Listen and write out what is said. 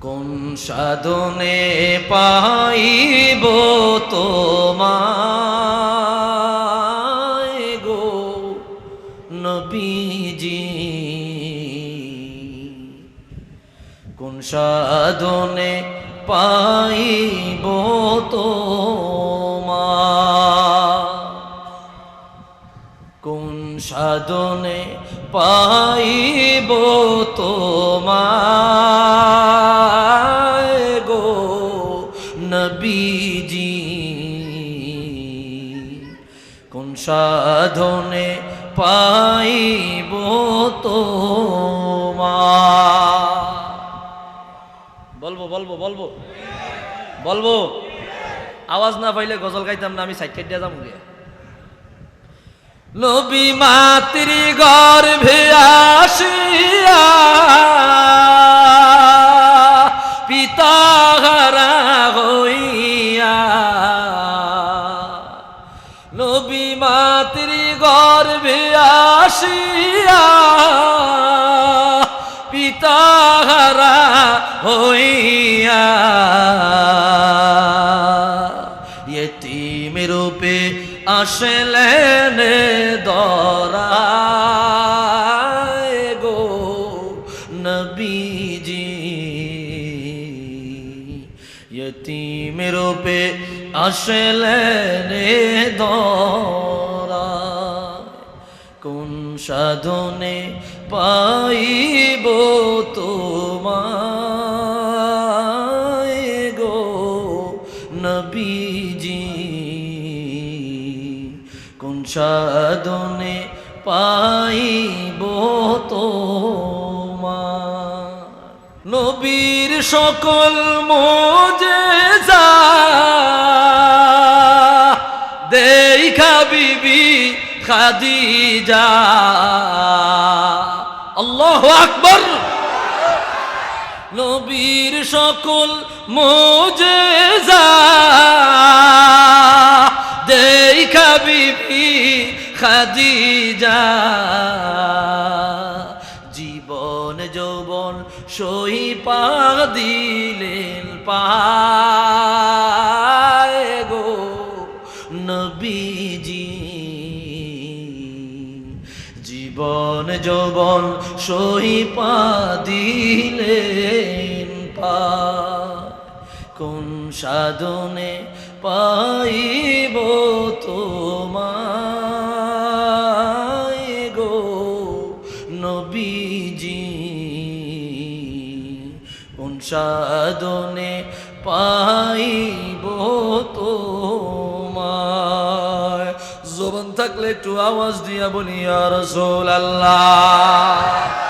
কোন সাধনে পাইব তোমায় গো নবীজি? কোন সাধনে পাইব তোমায়? কোন সাধনে পাইব তোমায়? কোন সাধনে পাইব তোমায় বলব বলব বলব। বলব। আওয়াজ না পাইলে গজল গাইতাম না, আমি সাইড দিয়ে যাব নবী মাতৃ গর্ভে আসিয়া পিতা হারা নবী মাতৃ গর্ভে আসিয়া পিতাহারা হইয়া ইয়তিম রূপে আসলেন দরায় ইয়তিম রূপে আসলেন দরায়। কোন সাধনে পাইব তোমায় গো নবীজি? কোন সাধনে পাইব তোমার নবীর সকল মোজে খাদিজা। আল্লাহ আকবর। নবীর সকল মোজে দেখা বিবি খাদিজা। জীবন যৌবন সই পা দিলেন পায় জীবন যৌবন সই পা দিলেন পা। কোন সাধনে পাইব তোমায় গো নবীজি? কোন সাধনে পাইব থাকলে একটু আওয়াজ দিয়া বলি আর রসুল আল্লাহ